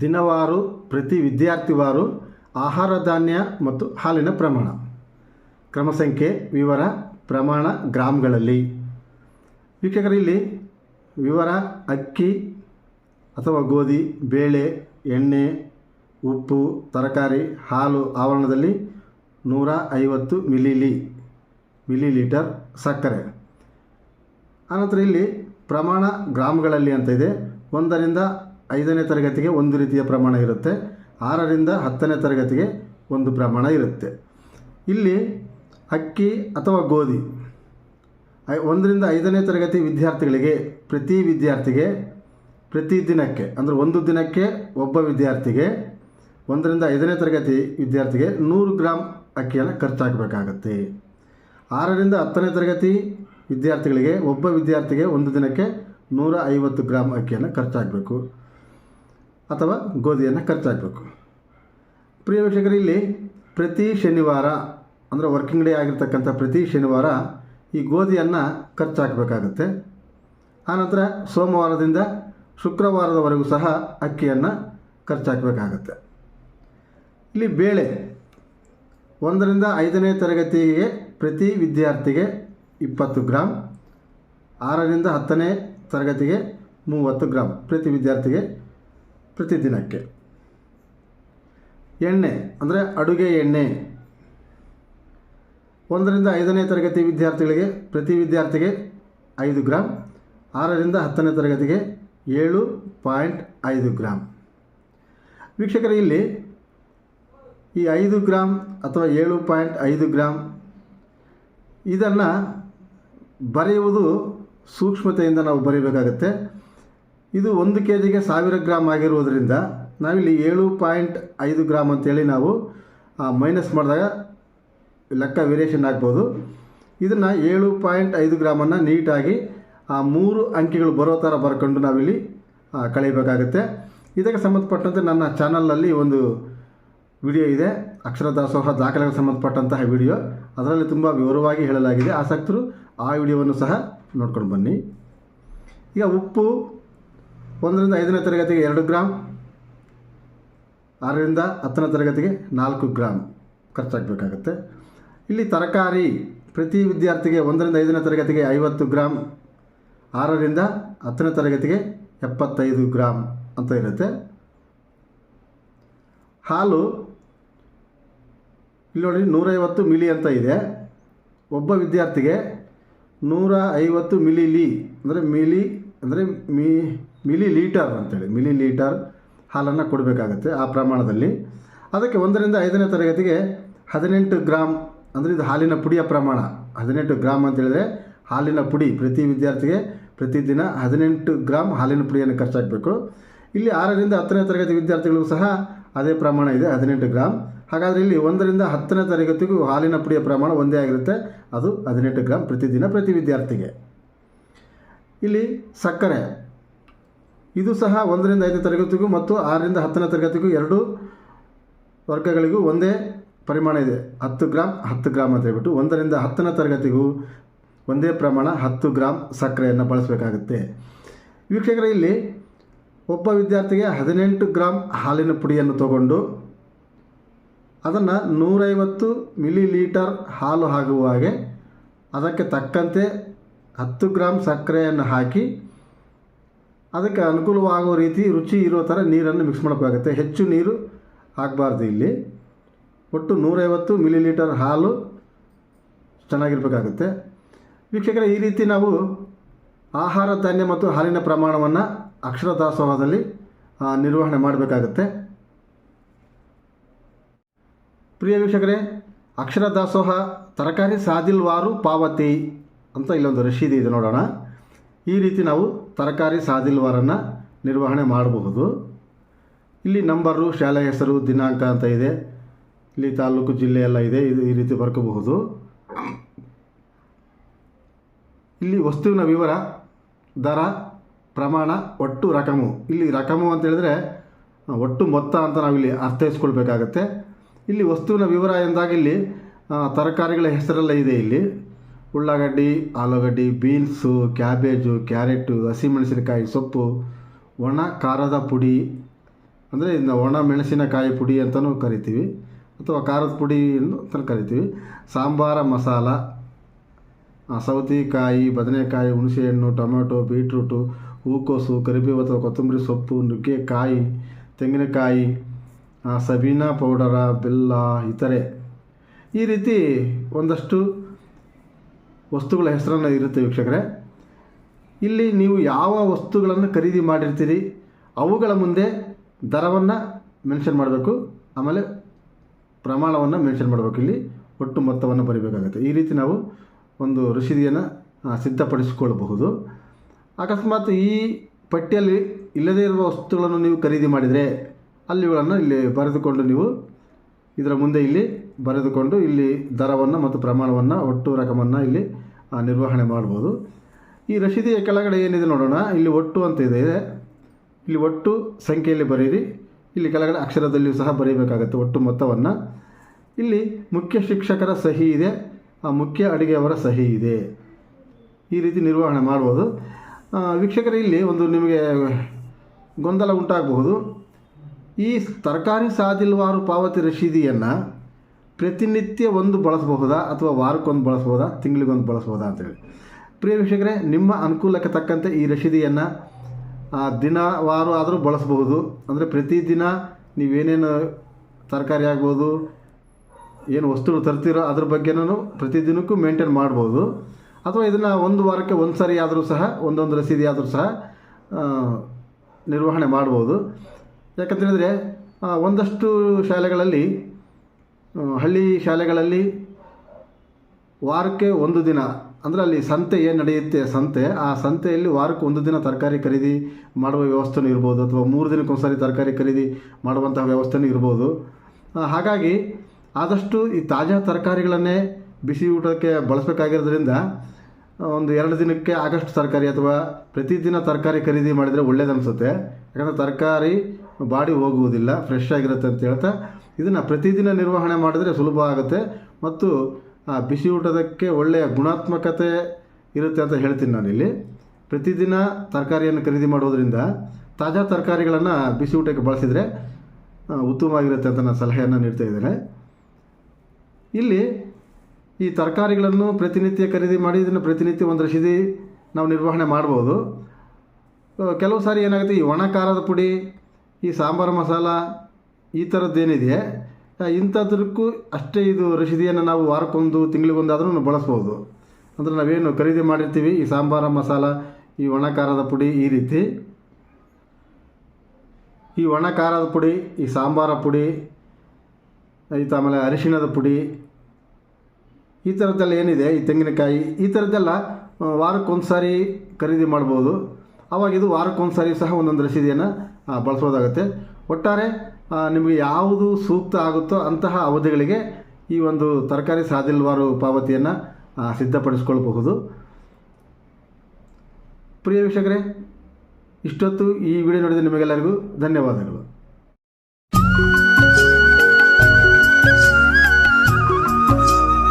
ದಿನವಾರು ಪ್ರತಿ ವಿದ್ಯಾರ್ಥಿವಾರು ಆಹಾರ ಧಾನ್ಯ ಮತ್ತು ಹಾಲಿನ ಪ್ರಮಾಣ. ಕ್ರಮ ಸಂಖ್ಯೆ ವಿವರ ಪ್ರಮಾಣ ಗ್ರಾಮ್ಗಳಲ್ಲಿ. ವೀಕ್ಷಕರು, ಇಲ್ಲಿ ವಿವರ ಅಕ್ಕಿ ಅಥವಾ ಗೋಧಿ, ಬೇಳೆ, ಎಣ್ಣೆ, ಉಪ್ಪು, ತರಕಾರಿ, ಹಾಲು ಆವರಣದಲ್ಲಿ ನೂರ ಐವತ್ತು ಮಿಲಿಲಿ ಮಿಲಿ ಲೀಟರ್ ಸಕ್ಕರೆ. ಆನಂತರ ಇಲ್ಲಿ ಪ್ರಮಾಣ ಗ್ರಾಮ್ಗಳಲ್ಲಿ ಅಂತ ಇದೆ. ಒಂದರಿಂದ ಐದನೇ ತರಗತಿಗೆ ಒಂದು ರೀತಿಯ ಪ್ರಮಾಣ ಇರುತ್ತೆ. ಆರರಿಂದ ಹತ್ತನೇ ತರಗತಿಗೆ ಒಂದು ಪ್ರಮಾಣ ಇರುತ್ತೆ. ಇಲ್ಲಿ ಅಕ್ಕಿ ಅಥವಾ ಗೋಧಿ. ಒಂದರಿಂದ ಐದನೇ ತರಗತಿ ವಿದ್ಯಾರ್ಥಿಗಳಿಗೆ ಪ್ರತಿ ವಿದ್ಯಾರ್ಥಿಗೆ ಪ್ರತಿ ದಿನಕ್ಕೆ, ಅಂದರೆ ಒಂದು ದಿನಕ್ಕೆ ಒಬ್ಬ ವಿದ್ಯಾರ್ಥಿಗೆ, ಒಂದರಿಂದ ಐದನೇ ತರಗತಿ ವಿದ್ಯಾರ್ಥಿಗೆ ನೂರು ಗ್ರಾಮ್ ಅಕ್ಕಿಯನ್ನು ಖರ್ಚಾಗಬೇಕಾಗತ್ತೆ. ಆರರಿಂದ ಹತ್ತನೇ ತರಗತಿ ವಿದ್ಯಾರ್ಥಿಗಳಿಗೆ ಒಬ್ಬ ವಿದ್ಯಾರ್ಥಿಗೆ ಒಂದು ದಿನಕ್ಕೆ ನೂರ ಐವತ್ತು ಗ್ರಾಮ್ ಅಕ್ಕಿಯನ್ನು ಖರ್ಚಾಗಬೇಕು. ಅಥವಾ ಗೋಧಿಯನ್ನು ಖರ್ಚಾಗಬೇಕು ಪ್ರಿಯ ವೀಕ್ಷಕರು, ಇಲ್ಲಿ ಪ್ರತಿ ಶನಿವಾರ, ಅಂದರೆ ವರ್ಕಿಂಗ್ ಡೇ ಆಗಿರ್ತಕ್ಕಂಥ ಪ್ರತಿ ಶನಿವಾರ ಈ ಗೋಧಿಯನ್ನು ಖರ್ಚಾಕಬೇಕಾಗತ್ತೆ. ಆನಂತರ ಸೋಮವಾರದಿಂದ ಶುಕ್ರವಾರದವರೆಗೂ ಸಹ ಅಕ್ಕಿಯನ್ನು ಖರ್ಚಾಕಬೇಕಾಗತ್ತೆ. ಇಲ್ಲಿ ಬೇಳೆ ಒಂದರಿಂದ ಐದನೇ ತರಗತಿಗೆ ಪ್ರತಿ ವಿದ್ಯಾರ್ಥಿಗೆ ಇಪ್ಪತ್ತು ಗ್ರಾಮ್ ಆರರಿಂದ ಹತ್ತನೇ ತರಗತಿಗೆ ಮೂವತ್ತು ಗ್ರಾಮ್ ಪ್ರತಿ ವಿದ್ಯಾರ್ಥಿಗೆ ಪ್ರತಿ ದಿನಕ್ಕೆ ಎಣ್ಣೆ, ಅಂದರೆ ಅಡುಗೆ ಎಣ್ಣೆ. ಒಂದರಿಂದ ಐದನೇ ತರಗತಿ ವಿದ್ಯಾರ್ಥಿಗಳಿಗೆ ಪ್ರತಿ ವಿದ್ಯಾರ್ಥಿಗೆ ಐದು ಗ್ರಾಮ್ ಆರರಿಂದ ಹತ್ತನೇ ತರಗತಿಗೆ ಏಳು ಪಾಯಿಂಟ್ ಐದು ಗ್ರಾಮ್ ವೀಕ್ಷಕರು, ಇಲ್ಲಿ ಈ ಐದು ಗ್ರಾಮ್ ಅಥವಾ ಏಳು ಪಾಯಿಂಟ್ ಐದು ಗ್ರಾಮ್ ಇದನ್ನು ಬರೆಯುವುದು ಸೂಕ್ಷ್ಮತೆಯಿಂದ ನಾವು ಬರೀಬೇಕಾಗತ್ತೆ. ಇದು ಒಂದು ಕೆ ಜಿಗೆ ಸಾವಿರ ಗ್ರಾಮ್ ಆಗಿರುವುದರಿಂದ ನಾವಿಲ್ಲಿ ಏಳು ಪಾಯಿಂಟ್ ಐದು ಗ್ರಾಮ್ ಅಂತೇಳಿ ನಾವು ಮೈನಸ್ ಮಾಡಿದಾಗ ಲೆಕ್ಕ ವೇರಿಯೇಷನ್ ಆಗ್ಬೋದು. ಇದನ್ನು ಏಳು ಪಾಯಿಂಟ್ ಐದು ಗ್ರಾಮನ್ನು ನೀಟಾಗಿ, ಆ, ಮೂರು ಅಂಕಿಗಳು ಬರೋ ಥರ ಬರ್ಕೊಂಡು ನಾವಿಲ್ಲಿ ಕಳೀಬೇಕಾಗುತ್ತೆ ಇದಕ್ಕೆ ಸಂಬಂಧಪಟ್ಟಂತೆ ನನ್ನ ಚಾನಲ್ನಲ್ಲಿ ಒಂದು ವಿಡಿಯೋ ಇದೆ. ಅಕ್ಷರ ದಾಸೋಹ ದಾಖಲೆಗೆ ಸಂಬಂಧಪಟ್ಟಂತಹ ವಿಡಿಯೋ. ಅದರಲ್ಲಿ ತುಂಬ ವಿವರವಾಗಿ ಹೇಳಲಾಗಿದೆ. ಆಸಕ್ತರು ಆ ವಿಡಿಯೋವನ್ನು ಸಹ ನೋಡ್ಕೊಂಡು ಬನ್ನಿ. ಈಗ ಉಪ್ಪು ಒಂದರಿಂದ ಐದನೇ ತರಗತಿಗೆ ಎರಡು ಗ್ರಾಮ್ ಆರರಿಂದ ಹತ್ತನೇ ತರಗತಿಗೆ ನಾಲ್ಕು ಗ್ರಾಮ್ ಖರ್ಚಾಗಬೇಕಾಗತ್ತೆ. ಇಲ್ಲಿ ತರಕಾರಿ ಪ್ರತಿ ವಿದ್ಯಾರ್ಥಿಗೆ ಒಂದರಿಂದ ಐದನೇ ತರಗತಿಗೆ ಐವತ್ತು ಗ್ರಾಮ್ ಆರರಿಂದ ಹತ್ತನೇ ತರಗತಿಗೆ ಎಪ್ಪತ್ತೈದು ಗ್ರಾಮ್ ಅಂತ ಇರುತ್ತೆ. ಹಾಲು ಇಲ್ಲಿ ನೋಡಿ ನೂರೈವತ್ತು ಮಿಲಿ ಅಂತ ಇದೆ. ಒಬ್ಬ ವಿದ್ಯಾರ್ಥಿಗೆ ನೂರ ಐವತ್ತು ಮಿಲಿ ಲೀ ಅಂದರೆ ಮಿಲಿ ಅಂದರೆ ಮಿ ಮಿಲಿ ಲೀಟರ್ ಅಂತೇಳಿ ಮಿಲಿ ಲೀಟರ್ ಹಾಲನ್ನು ಕೊಡಬೇಕಾಗತ್ತೆ ಆ ಪ್ರಮಾಣದಲ್ಲಿ. ಅದಕ್ಕೆ ಒಂದರಿಂದ ಐದನೇ ತರಗತಿಗೆ ಹದಿನೆಂಟು ಗ್ರಾಮ್ ಅಂದರೆ ಇದು ಹಾಲಿನ ಪುಡಿಯ ಪ್ರಮಾಣ, ಹದಿನೆಂಟು ಗ್ರಾಮ್ ಅಂತೇಳಿದರೆ ಹಾಲಿನ ಪುಡಿ ಪ್ರತಿ ವಿದ್ಯಾರ್ಥಿಗೆ ಪ್ರತಿದಿನ ಹದಿನೆಂಟು ಗ್ರಾಮ್ ಹಾಲಿನ ಪುಡಿಯನ್ನು ಖರ್ಚಾಗಬೇಕು ಇಲ್ಲಿ ಆರರಿಂದ ಹತ್ತನೇ ತರಗತಿ ವಿದ್ಯಾರ್ಥಿಗಳಿಗೂ ಸಹ ಅದೇ ಪ್ರಮಾಣ ಇದೆ, ಹದಿನೆಂಟು ಗ್ರಾಮ್ ಹಾಗಾದರೆ ಇಲ್ಲಿ ಒಂದರಿಂದ ಹತ್ತನೇ ತರಗತಿಗೂ ಹಾಲಿನ ಪುಡಿಯ ಪ್ರಮಾಣ ಒಂದೇ ಆಗಿರುತ್ತೆ, ಅದು ಹದಿನೆಂಟು ಗ್ರಾಮ್ ಪ್ರತಿದಿನ ಪ್ರತಿ ವಿದ್ಯಾರ್ಥಿಗೆ. ಇಲ್ಲಿ ಸಕ್ಕರೆ ಇದು ಸಹ ಒಂದರಿಂದ ಐದನೇ ತರಗತಿಗೂ ಮತ್ತು ಆರರಿಂದ ಹತ್ತನೇ ತರಗತಿಗೂ ಎರಡು ವರ್ಗಗಳಿಗೂ ಒಂದೇ ಪರಿಮಾಣ ಇದೆ. ಹತ್ತು ಗ್ರಾಮ್ ಹತ್ತು ಗ್ರಾಮ್ ಅಂತ ಹೇಳ್ಬಿಟ್ಟು ಒಂದರಿಂದ ಹತ್ತನೇ ತರಗತಿಗೂ ಒಂದೇ ಪ್ರಮಾಣ ಹತ್ತು ಗ್ರಾಮ್ ಸಕ್ಕರೆಯನ್ನು ಬಳಸಬೇಕಾಗುತ್ತೆ. ವೀಕ್ಷಕರೇ, ಇಲ್ಲಿ ಒಬ್ಬ ವಿದ್ಯಾರ್ಥಿಗೆ ಹದಿನೆಂಟು ಗ್ರಾಮ್ ಹಾಲಿನ ಪುಡಿಯನ್ನು ತಗೊಂಡು ಅದನ್ನು ನೂರೈವತ್ತು ಮಿಲಿ ಲೀಟರ್ ಹಾಲು ಆಗುವ ಹಾಗೆ ಅದಕ್ಕೆ ತಕ್ಕಂತೆ ಹತ್ತು ಗ್ರಾಮ್ ಸಕ್ಕರೆಯನ್ನು ಹಾಕಿ ಅದಕ್ಕೆ ಅನುಕೂಲವಾಗೋ ರೀತಿ ರುಚಿ ಇರೋ ಥರ ನೀರನ್ನು ಮಿಕ್ಸ್ ಮಾಡಬೇಕಾಗುತ್ತೆ ಹೆಚ್ಚು ನೀರು ಆಗಬಾರ್ದು ಇಲ್ಲಿ. ಒಟ್ಟು ನೂರೈವತ್ತು ಮಿಲಿ ಲೀಟರ್ ಹಾಲು ಚೆನ್ನಾಗಿರಬೇಕಾಗುತ್ತೆ. ವೀಕ್ಷಕರೇ, ಈ ರೀತಿ ನಾವು ಆಹಾರ, ಧಾನ್ಯ ಮತ್ತು ಹಾಲಿನ ಪ್ರಮಾಣವನ್ನು ಅಕ್ಷರ ದಾಸೋಹದಲ್ಲಿ ನಿರ್ವಹಣೆ ಮಾಡಬೇಕಾಗುತ್ತೆ. ಪ್ರಿಯ ವೀಕ್ಷಕರೇ ಅಕ್ಷರ ದಾಸೋಹ ತರಕಾರಿ ಸಾದಿಲ್ವಾರು ಪಾವತಿ ಅಂತ ಇಲ್ಲೊಂದು ರಶೀದಿ ಇದೆ ನೋಡೋಣ. ಈ ರೀತಿ ನಾವು ತರಕಾರಿ ಸಾದಿಲ್ವಾರನ್ನು ನಿರ್ವಹಣೆ ಮಾಡಬಹುದು. ಇಲ್ಲಿ ನಂಬರು ಶಾಲೆ ಹೆಸರು, ದಿನಾಂಕ ಅಂತ ಇದೆ. ಇಲ್ಲಿ ತಾಲೂಕು ಜಿಲ್ಲೆ ಎಲ್ಲ ಇದೆ. ಇದು ಈ ರೀತಿ ಬರ್ಕೋಬಹುದು. ಇಲ್ಲಿ ವಸ್ತುವಿನ ವಿವರ, ದರ, ಪ್ರಮಾಣ, ಒಟ್ಟು ರಕಮು. ಇಲ್ಲಿ ರಕಮು ಅಂತ ಹೇಳಿದ್ರೆ, ಒಟ್ಟು ಮೊತ್ತ ಅಂತ ನಾವಿಲ್ಲಿ ಅರ್ಥೈಸ್ಕೊಳ್ಬೇಕಾಗತ್ತೆ. ಇಲ್ಲಿ ವಸ್ತುವಿನ ವಿವರ ಎಂದಾಗ ಇಲ್ಲಿ ತರಕಾರಿಗಳ ಹೆಸರೆಲ್ಲ ಇದೆ ಇಲ್ಲಿ. ಉಳ್ಳಾಗಡ್ಡಿ, ಆಲೂಗಡ್ಡಿ, ಬೀನ್ಸು, ಕ್ಯಾಬೇಜು, ಕ್ಯಾರೆಟು, ಹಸಿಮೆಣಸಿನಕಾಯಿ ಸೊಪ್ಪು, ಒಣ ಖಾರದ ಪುಡಿ, ಅಂದರೆ ಇದನ್ನ ಒಣ ಮೆಣಸಿನಕಾಯಿ ಪುಡಿ ಅಂತಲೂ ಕರಿತೀವಿ. ಅಥವಾ ಖಾರದ ಪುಡಿ ಅಂತ ಕರಿತೀವಿ. ಸಾಂಬಾರ ಮಸಾಲ ಸೌತೆಕಾಯಿ, ಬದನೆಕಾಯಿ, ಹುಣಸೆಹಣ್ಣು, ಟೊಮೆಟೊ, ಬೀಟ್ರೂಟು, ಹೂಕೋಸು, ಕರಿಬೇವು ಅಥವಾ ಕೊತ್ತಂಬರಿ ಸೊಪ್ಪು, ನುಗ್ಗೆಕಾಯಿ, ತೆಂಗಿನಕಾಯಿ ಸಬೀನಾ ಪೌಡರ, ಬೆಲ್ಲ, ಇತರೆ. ಈ ರೀತಿ ಒಂದಷ್ಟು ವಸ್ತುಗಳ ಹೆಸರನ್ನು ಇರುತ್ತೆ ವೀಕ್ಷಕರೇ. ಇಲ್ಲಿ ನೀವು ಯಾವ ವಸ್ತುಗಳನ್ನು ಖರೀದಿ ಮಾಡಿರ್ತೀರಿ, ಅವುಗಳ ಮುಂದೆ ದರವನ್ನು ಮೆನ್ಷನ್ ಮಾಡಬೇಕು, ಆಮೇಲೆ ಪ್ರಮಾಣವನ್ನು ಮೆನ್ಷನ್ ಮಾಡಬೇಕು. ಇಲ್ಲಿ ಒಟ್ಟು ಮೊತ್ತವನ್ನು ಬರೀಬೇಕಾಗುತ್ತೆ. ಈ ರೀತಿ ನಾವು ಒಂದು ರಸೀದಿಯನ್ನು ಸಿದ್ಧಪಡಿಸಿಕೊಳ್ಳಬಹುದು. ಅಕಸ್ಮಾತ್ ಈ ಪಟ್ಟಿಯಲ್ಲಿ ಇಲ್ಲದೇ ಇರುವ ವಸ್ತುಗಳನ್ನು ನೀವು ಖರೀದಿ ಮಾಡಿದರೆ ಅಲ್ಲಿಗಳನ್ನು ಇಲ್ಲಿ ಬರೆದುಕೊಂಡು ನೀವು ಇದರ ಮುಂದೆ ಇಲ್ಲಿ ಬರೆದುಕೊಂಡು ಇಲ್ಲಿ ದರವನ್ನು ಮತ್ತು ಪ್ರಮಾಣವನ್ನು, ಒಟ್ಟು ರಕಮನ್ನು ಇಲ್ಲಿ ನಿರ್ವಹಣೆ ಮಾಡ್ಬೋದು. ಈ ರಶೀದಿಯ ಕೆಳಗಡೆ ಏನಿದೆ ನೋಡೋಣ. ಇಲ್ಲಿ ಒಟ್ಟು ಅಂತ ಇದೆ. ಇಲ್ಲಿ ಒಟ್ಟು ಸಂಖ್ಯೆಯಲ್ಲಿ ಬರೀರಿ. ಇಲ್ಲಿ ಕೆಳಗಡೆ ಅಕ್ಷರದಲ್ಲಿಯೂ ಸಹ ಬರೀಬೇಕಾಗತ್ತೆ ಒಟ್ಟು ಮೊತ್ತವನ್ನು. ಇಲ್ಲಿ ಮುಖ್ಯ ಶಿಕ್ಷಕರ ಸಹಿ ಇದೆ. ಆ ಮುಖ್ಯ ಅಡುಗೆಯವರ ಸಹಿ ಇದೆ. ಈ ರೀತಿ ನಿರ್ವಹಣೆ ಮಾಡ್ಬೋದು. ವೀಕ್ಷಕರು, ಇಲ್ಲಿ ಒಂದು ನಿಮಗೆ ಗೊಂದಲ ಉಂಟಾಗಬಹುದು. ಈ ತರಕಾರಿ ಸಾದಿಲ್ವಾರು ಪಾವತಿ ರಶೀದಿಯನ್ನು ಪ್ರತಿನಿತ್ಯ ಒಂದು ಬಳಸಬಹುದಾ ಅಥವಾ ವಾರಕ್ಕೊಂದು ಬಳಸ್ಬೋದಾ ತಿಂಗಳಿಗೊಂದು ಬಳಸ್ಬೋದಾ ಅಂತೇಳಿ ಪ್ರಿಯ ವೀಕ್ಷಕರೇ, ನಿಮ್ಮ ಅನುಕೂಲಕ್ಕೆ ತಕ್ಕಂತೆ ಈ ರಶೀದಿಯನ್ನು ದಿನ ವಾರ ಆದರೂ ಬಳಸಬಹುದು. ಅಂದರೆ ಪ್ರತಿದಿನ ನೀವೇನೇನು ತರಕಾರಿ ಆಗ್ಬೋದು, ಏನು ವಸ್ತುಗಳು ತರ್ತೀರೋ ಅದ್ರ ಬಗ್ಗೆನೂ ಪ್ರತಿದಿನಕ್ಕೂ ಮೇಂಟೈನ್ ಮಾಡ್ಬೋದು. ಅಥವಾ ಇದನ್ನು ಒಂದು ವಾರಕ್ಕೆ ಒಂದು ಸರಿ ಆದರೂ ಸಹ, ಒಂದೊಂದು ರಸೀದಿ ಆದರೂ ಸಹ ನಿರ್ವಹಣೆ ಮಾಡ್ಬೋದು. ಯಾಕಂತ ಹೇಳಿದ್ರೆ ಒಂದಷ್ಟು ಶಾಲೆಗಳಲ್ಲಿ ಹಳ್ಳಿ ಶಾಲೆಗಳಲ್ಲಿ ವಾರಕ್ಕೆ ಒಂದು ದಿನ, ಅಂದರೆ ಅಲ್ಲಿ ಸಂತೆ ಏನು ನಡೆಯುತ್ತೆ, ಸಂತೆ, ಆ ಸಂತೆಯಲ್ಲಿ ವಾರಕ್ಕೆ ಒಂದು ದಿನ ತರಕಾರಿ ಖರೀದಿ ಮಾಡುವ ವ್ಯವಸ್ಥೆನೂ ಇರ್ಬೋದು, ಅಥವಾ ಮೂರು ದಿನಕ್ಕೊಂದ್ಸರಿ ತರಕಾರಿ ಖರೀದಿ ಮಾಡುವಂತಹ ವ್ಯವಸ್ಥೆನೂ ಇರ್ಬೋದು. ಹಾಗಾಗಿ ಆದಷ್ಟು ಈ ತಾಜಾ ತರಕಾರಿಗಳನ್ನೇ ಬಿಸಿ ಊಟಕ್ಕೆ ಬಳಸಬೇಕಾಗಿರೋದ್ರಿಂದ ಒಂದು ಎರಡು ದಿನಕ್ಕೆ ಆಗಷ್ಟು ತರಕಾರಿ ಅಥವಾ ಪ್ರತಿದಿನ ತರಕಾರಿ ಖರೀದಿ ಮಾಡಿದರೆ ಒಳ್ಳೇದನ್ಸುತ್ತೆ ಯಾಕಂದರೆ ತರಕಾರಿ ಬಾಡಿ ಹೋಗುವುದಿಲ್ಲ ಫ್ರೆಶ್ ಆಗಿರುತ್ತೆ ಅಂತ ಹೇಳ್ತಾ ಇದನ್ನು ಪ್ರತಿದಿನ ನಿರ್ವಹಣೆ ಮಾಡಿದರೆ ಸುಲಭ ಆಗುತ್ತೆ. ಮತ್ತು, ಆ, ಬಿಸಿ ಊಟದಕ್ಕೆ ಒಳ್ಳೆಯ ಗುಣಾತ್ಮಕತೆ ಇರುತ್ತೆ ಅಂತ ಹೇಳ್ತೀನಿ ನಾನಿಲ್ಲಿ. ಪ್ರತಿದಿನ ತರಕಾರಿಯನ್ನು ಖರೀದಿ ಮಾಡೋದರಿಂದ ತಾಜಾ ತರಕಾರಿಗಳನ್ನು ಬಿಸಿ ಊಟಕ್ಕೆ ಬಳಸಿದರೆ ಉತ್ತಮವಾಗಿರುತ್ತೆ ಅಂತ ನಾನು ಸಲಹೆಯನ್ನು ನೀಡ್ತಾ ಇದ್ದೇನೆ. ಇಲ್ಲಿ ಈ ತರಕಾರಿಗಳನ್ನು ಪ್ರತಿನಿತ್ಯ ಖರೀದಿ ಮಾಡಿ, ಇದನ್ನು ಪ್ರತಿನಿತ್ಯ ಒಂದು ರಸೀದಿ ನಾವು ನಿರ್ವಹಣೆ ಮಾಡ್ಬೋದು. ಕೆಲವು ಸಾರಿ ಏನಾಗುತ್ತೆ, ಈ ಒಣ ಖಾರದ ಪುಡಿ, ಈ ಸಾಂಬಾರು ಮಸಾಲ, ಈ ಥರದ್ದೇನಿದೆ ಏನಿದೆ ಇಂಥದ್ರಕ್ಕೂ ಅಷ್ಟೇ ಇದು ರಸೀದಿಯನ್ನು ನಾವು ವಾರಕ್ಕೊಂದು ತಿಂಗಳಿಗೊಂದಾದ್ರೂ ಬಳಸ್ಬೋದು. ಅಂದರೆ ನಾವೇನು ಖರೀದಿ ಮಾಡಿರ್ತೀವಿ, ಈ ಸಾಂಬಾರ ಮಸಾಲ, ಈ ಒಣ ಖಾರದ ಪುಡಿ ಈ ರೀತಿ. ಈ ಒಣ ಖಾರದ ಪುಡಿ, ಈ ಸಾಂಬಾರ ಪುಡಿ ಆಮೇಲೆ ಅರಿಶಿಣದ ಪುಡಿ ಈ ಥರದ್ದೆಲ್ಲ ಏನಿದೆ? ಈ ತೆಂಗಿನಕಾಯಿ, ಈ ಥರದ್ದೆಲ್ಲ ವಾರಕ್ಕೊಂದು ಸಾರಿ ಖರೀದಿ ಮಾಡ್ಬೋದು. ಆವಾಗ ಇದು ವಾರಕ್ಕೊಂದು ಸಾರಿ ಸಹ ಒಂದೊಂದು ರಸೀದಿಯನ್ನು ಬಳಸೋದಾಗುತ್ತೆ. ಒಟ್ಟಾರೆ ನಿಮಗೆ ಯಾವುದು ಸೂಕ್ತ ಆಗುತ್ತೋ ಅಂತಹ ಅವಧಿಗಳಿಗೆ ಈ ಒಂದು ತರಕಾರಿ ಸಾದಿಲ್ವಾರು ಪಾವತಿಯನ್ನು ಸಿದ್ಧಪಡಿಸ್ಕೊಳ್ಬಹುದು. ಪ್ರಿಯ ವೀಕ್ಷಕರೇ, ಇಷ್ಟೊತ್ತು ಈ ವಿಡಿಯೋ ನೋಡಿದ ನಿಮಗೆಲ್ಲರಿಗೂ ಧನ್ಯವಾದಗಳು.